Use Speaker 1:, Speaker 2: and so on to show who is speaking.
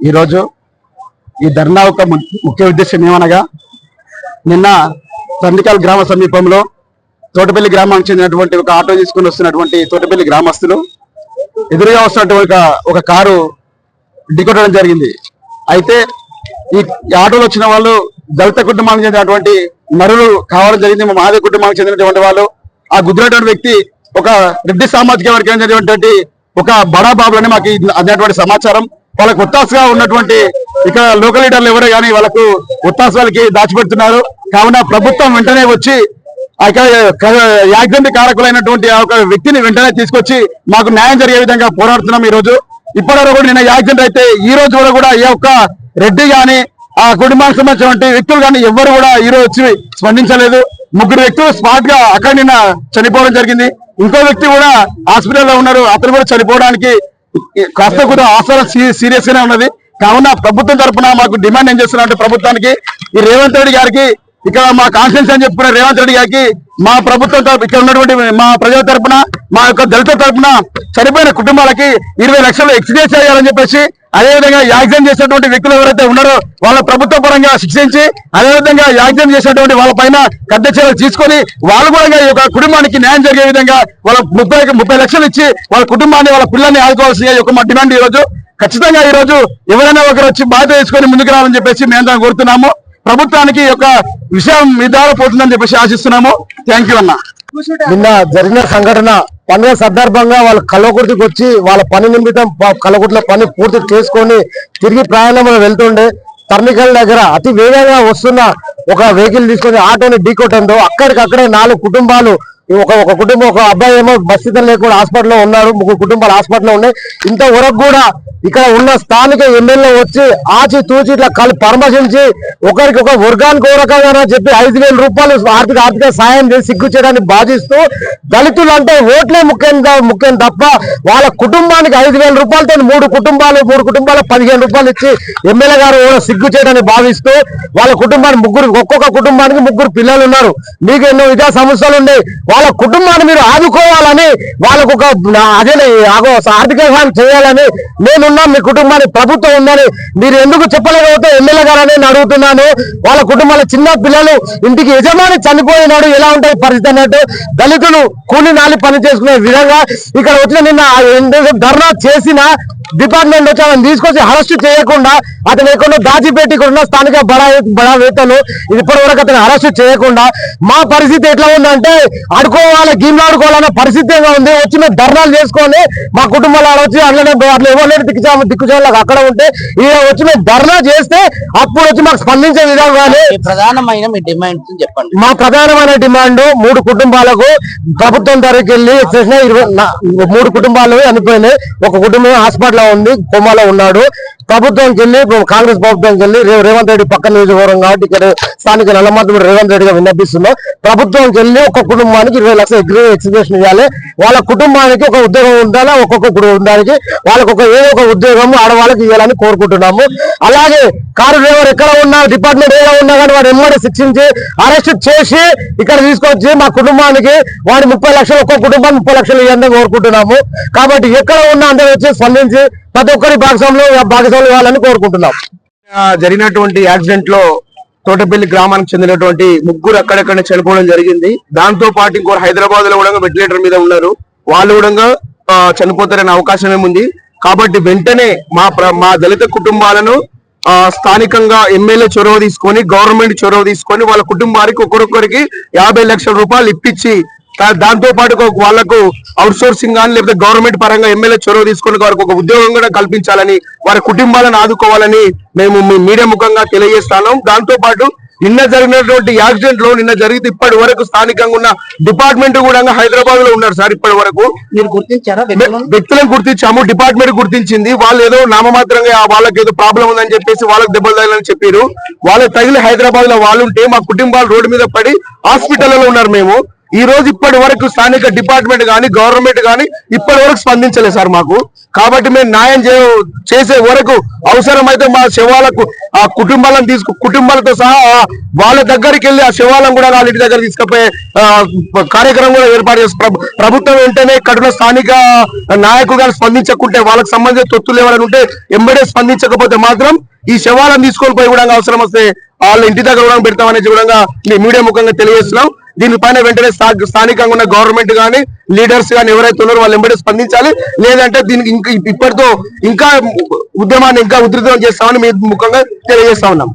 Speaker 1: ఈరోజు ఈ ధర్నా యొక్క ము- ముఖ్య ఉద్దేశం ఏమనగా నిన్న తండ్రికల్ గ్రామ సమీపంలో తోటపల్లి గ్రామానికి చెందినటువంటి ఒక ఆటో తీసుకుని వస్తున్నటువంటి తోటపల్లి గ్రామస్తులు ఎదురుగా వస్తున్నటువంటి ఒక కారు ఢీకొట్టడం జరిగింది. అయితే ఈ ఆటోలో వచ్చిన వాళ్ళు దళిత కుటుంబానికి చెందినటువంటి నరులు కావడం జరిగింది. మా మాదే కుటుంబానికి చెందినటువంటి వాళ్ళు. ఆ గుద్దినటువంటి వ్యక్తి ఒక రెడ్డి సామాజిక వర్గానికి చెందినటువంటి ఒక బడా బాబులని మాకు అందినటువంటి సమాచారం వాళ్ళకు ఒత్తాసగా ఉన్నటువంటి ఇక్కడ లోకల్ లీడర్లు ఎవరే కానీ వాళ్ళకు ఒత్తాసాలకి దాచిపెడుతున్నారు. కావున ప్రభుత్వం వెంటనే వచ్చి ఆ యాక్సిడెంట్ కారకులైనటువంటి ఒక వ్యక్తిని వెంటనే తీసుకొచ్చి మాకు న్యాయం జరిగే విధంగా పోరాడుతున్నాం ఈ రోజు ఇప్పటివరకు కూడా నిన్న యాక్సిడెంట్ అయితే ఈ రోజు కూడా ఏ ఒక్క రెడ్డి గాని ఆ కుటుంబానికి సంబంధించినటువంటి వ్యక్తులు కానీ ఎవ్వరు కూడా ఈ రోజు వచ్చి స్పందించలేదు. ముగ్గురు వ్యక్తులు స్పాట్గా అక్కడ నిన్న చనిపోవడం జరిగింది. ఇంకో వ్యక్తి కూడా హాస్పిటల్లో ఉన్నారు. అతను కూడా చనిపోవడానికి కాస్త కూడా ఆసరా సీరియస్ గానే ఉన్నది. కావున ప్రభుత్వం తరపున మాకు డిమాండ్ ఏం చేస్తున్నా ప్రభుత్వానికి ఈ రేవంత్ రెడ్డి గారికి ఇక్కడ మా కాన్ఫిడెన్స్ అని చెప్పుకున్న రేవంత్ రెడ్డి గారికి మా ప్రభుత్వం ఇక్కడ ఉన్నటువంటి మా ప్రజల తరపున మా యొక్క దళిత తరపున చనిపోయిన కుటుంబాలకి ఇరవై లక్షలు ఎక్స్గ్రేస్ చేయాలని చెప్పేసి అదేవిధంగా యాక్సిడెంట్ చేసినటువంటి వ్యక్తులు ఎవరైతే ఉన్నారో వాళ్ళ ప్రభుత్వ పరంగా శిక్షించి అదేవిధంగా యాక్సిడెంట్ చేసినటువంటి వాళ్ళ పైన పెద్ద చర్యలు తీసుకొని వాళ్ళు కూడా ఈ యొక్క కుటుంబానికి న్యాయం జరిగే విధంగా వాళ్ళ ముప్పై ముప్పై లక్షలు ఇచ్చి వాళ్ళ కుటుంబాన్ని వాళ్ళ పిల్లల్ని ఆదుకోవాల్సిన యొక్క మా డిమాండ్ ఈ రోజు ఖచ్చితంగా ఈ రోజు ఎవరైనా ఒకరు వచ్చి బాధ్యత తీసుకొని ముందుకు రావాలని చెప్పేసి మేము అందరం కోరుతున్నాము. ప్రభుత్వానికి యొక్క విషయం నిర్ధారణ పోతుందని చెప్పేసి ఆశిస్తున్నాము. థ్యాంక్ యూ అన్న.
Speaker 2: నిన్న జరిగిన సంఘటన పండుగ సందర్భంగా వాళ్ళు కల్లకుర్తికి వచ్చి వాళ్ళ పని నిమిత్తం ప- పని పూర్తి చేసుకొని తిరిగి ప్రయాణంలో వెళ్తుండే. తర్నికల్ దగ్గర అతి వేగంగా వస్తున్న ఒక వెహికల్ తీసుకొని ఆటోని ఢీకొట్టంతో అక్కడికక్కడే నాలుగు కుటుంబాలు ఒక ఒక కుటుంబం ఒక అబ్బాయి ఏమో బస్తితం లేకుండా హాస్పిటల్లో ఉన్నాడు ముగ్గురు కుటుంబాలు హాస్పిటల్లో ఉన్నాయి. ఇంతవరకు కూడా ఇక్కడ ఉన్న స్థానిక ఎమ్మెల్యే వచ్చి ఆచి తూచి ఇట్లా కలి పరామర్శించి ఒకరికి ఒక వర్గానికి ఒక రకంగా చెప్పి ఐదు వేల రూపాయలు ఆర్థిక ఆర్థిక సాయం చేసి సిగ్గు చేయడానికి బాధిస్తూ దళితులు అంటే ఓట్లే ముఖ్యం ముఖ్యం తప్ప వాళ్ళ కుటుంబానికి ఐదు వేల రూపాయలతో మూడు కుటుంబాలు మూడు కుటుంబాలు పదిహేను రూపాయలు ఇచ్చి ఎమ్మెల్యే గారు కూడా సిగ్గు చేయడానికి భావిస్తూ వాళ్ళ కుటుంబానికి ముగ్గురు ఒక్కొక్క కుటుంబానికి ముగ్గురు పిల్లలు ఉన్నారు. మీకు ఎన్నో విధా సమస్యలు ఉన్నాయి. వాళ్ళ కుటుంబాన్ని మీరు ఆదుకోవాలని వాళ్ళకు ఒక అదే ఆర్థిక సహాయం చేయాలని నేనున్నా మీ కుటుంబానికి ప్రభుత్వం ఉందని మీరు ఎందుకు చెప్పలేకపోతే ఎమ్మెల్యే గారని నేను అడుగుతున్నాను. వాళ్ళ కుటుంబాల చిన్న పిల్లలు ఇంటికి యజమాని చనిపోయినాడు. ఎలా ఉంటాయి పరిస్థితి అన్నట్టు దళితులు కూలి నాలి పని చేసుకునే విధంగా ఇక్కడ వచ్చిన నిన్న ధర్నా చేసిన డిపార్ట్మెంట్ వచ్చి తీసుకొచ్చి అరెస్ట్ చేయకుండా అతను ఎక్కడో దాచిపెట్టి ఉన్న స్థానిక బడా బడా వేతలు ఇప్పటి వరకు అతను అరెస్ట్ చేయకుండా మా పరిస్థితి ఎట్లా ఉందంటే ఆడుకోవాలి గేమ్లు ఆడుకోవాలన్న పరిస్థితి ఉంది. వచ్చి మేము ధర్నాలు చేసుకొని మా కుటుంబాలు ఆడ వచ్చి అట్లనే అట్లా ఇవ్వలేదు దిక్కుచా దిక్కుచాలకు అక్కడ ఉంటే ఇక వచ్చి మేము ధర్నా చేస్తే అప్పుడు వచ్చి మాకు స్పందించే విధంగానే
Speaker 3: మీ ప్రధానమైన మీ డిమాండ్స్ చెప్పండి.
Speaker 2: మా ప్రధానమైన డిమాండ్ మూడు కుటుంబాలకు ప్రభుత్వం తరఫుకి వెళ్ళి ఇరవై మూడు కుటుంబాలు చనిపోయినాయి. ఒక కుటుంబం హాస్పిటల్ ఉంది కోమాలో ఉన్నాడు. ప్రభుత్వంకి వెళ్ళి కాంగ్రెస్ ప్రభుత్వానికి వెళ్ళి రేపు రేవంత్ రెడ్డి పక్క నియోజకవర్గం కాబట్టి ఇక్కడ స్థానిక నల్లమర్తి రేవంత్ రెడ్డిగా విన్నపిస్తున్నాం. ప్రభుత్వం వెళ్ళి ఒక కుటుంబానికి ఇరవై లక్షల ఎగ్రీ ఎక్స్గ్రేషన్ ఇవ్వాలి. వాళ్ళ కుటుంబానికి ఒక ఉద్యోగం ఉండాలి? ఒక్కొక్క కుటుంబానికి వాళ్ళకు ఒక ఏదో ఒక ఉద్యోగం ఆడవాళ్ళకి ఇవ్వాలని కోరుకుంటున్నాము. అలాగే కారు డ్రైవర్ ఎక్కడ ఉన్నా డిపార్ట్మెంట్ ఏదో ఉన్నా కానీ వాడు ఎమ్మడి శిక్షించి అరెస్ట్ చేసి ఇక్కడ తీసుకొచ్చి మా కుటుంబానికి వాడి ముప్పై లక్షలు ఒక్కొక్క కుటుంబానికి ముప్పై లక్షలు ఇవ్వాలని కోరుకుంటున్నాము. కాబట్టి ఎక్కడ ఉన్నా అందరూ వచ్చి స్పందించి ప్రతి ఒక్కరి భాగస్వాములు భాగస్వాములు ఇవ్వాలని కోరుకుంటున్నాం.
Speaker 1: జరిగినటువంటి యాక్సిడెంట్లో తోటపల్లి గ్రామానికి చెందినటువంటి ముగ్గురు అక్కడక్కడ చనిపోవడం జరిగింది. దాంతో పాటు ఇంకో హైదరాబాద్లో కూడా వెంటిలేటర్ మీద ఉన్నారు. వాళ్ళు కూడా చనిపోతారనే అవకాశం ఏముంది కాబట్టి వెంటనే మా ప్ర- మా దళిత కుటుంబాలను స్థానికంగా ఎమ్మెల్యే చొరవ తీసుకొని గవర్నమెంట్ చొరవ తీసుకొని వాళ్ళ కుటుంబానికి ఒక్కొక్కరికి యాభై లక్షల రూపాయలు ఇప్పించి దాంతో పాటు ఒక వాళ్ళకు అవుట్ సోర్సింగ్ కానీ లేకపోతే గవర్నమెంట్ పరంగా ఎమ్మెల్యే చొరవ తీసుకుని వారికి ఒక ఉద్యోగం కూడా కల్పించాలని వారి కుటుంబాలను ఆదుకోవాలని మేము మీ మీడియా ముఖంగా తెలియజేస్తాను దాంతో పాటు నిన్న జరిగినటువంటి యాక్సిడెంట్లో నిన్న జరిగితే ఇప్పటి వరకు స్థానికంగా ఉన్న డిపార్ట్మెంట్ కూడా హైదరాబాద్లో ఉన్నారు సార్ ఇప్పటి వరకు.
Speaker 3: వ్యక్తులను?
Speaker 1: గుర్తించాము డిపార్ట్మెంట్ గుర్తించింది. వాళ్ళు ఏదో నామమాత్రంగా వాళ్ళకి ఏదో ప్రాబ్లం ఉందని చెప్పేసి వాళ్ళకి దెబ్బలు తగిలని చెప్పారు. వాళ్ళకి తగిలి హైదరాబాద్లో వాళ్ళు ఉంటే మా కుటుంబాలు రోడ్డు మీద పడి హాస్పిటల్లో ఉన్నారు మేము.
Speaker 4: ఈ రోజు ఇప్పటి వరకు స్థానిక డిపార్ట్మెంట్ కానీ గవర్నమెంట్ కానీ ఇప్పటి వరకు స్పందించలేదు సార్ మాకు. కాబట్టి మేము న్యాయం చే చేసే వరకు అవసరమైతే మా శవాలకు ఆ కుటుంబాలను తీసుకు కుటుంబాలతో సహా వాళ్ళ దగ్గరికి వెళ్ళి ఆ శవాలను కూడా వాళ్ళ ఇంటి దగ్గర తీసుకుపోయే కార్యక్రమం కూడా ఏర్పాటు చేసి ప్రభుత్వం వెంటనే కఠిన స్థానిక నాయకులు కానీ స్పందించకుంటే వాళ్ళకి సంబంధించిన తొత్తులు ఏమైనా ఉంటే ఎంబడే స్పందించకపోతే మాత్రం ఈ శవాలను తీసుకొని పోయి కూడా అవసరం వస్తే వాళ్ళ ఇంటి దగ్గర కూడా పెడతామనే కూడా మీ మీడియా ముఖంగా తెలియజేస్తున్నాం. దీనిపైన వెంటనే స్థా- స్థానికంగా ఉన్న గవర్నమెంట్ కానీ లీడర్స్ కానీ ఎవరైతే ఉన్నారో వాళ్ళు వెంబడి స్పందించాలి. లేదంటే దీనికి ఇంకా ఇప్పటితో ఇంకా ఉద్యమాన్ని ఇంకా ఉధృతం చేస్తామని మీ ముఖంగా తెలియజేస్తా ఉన్నాం.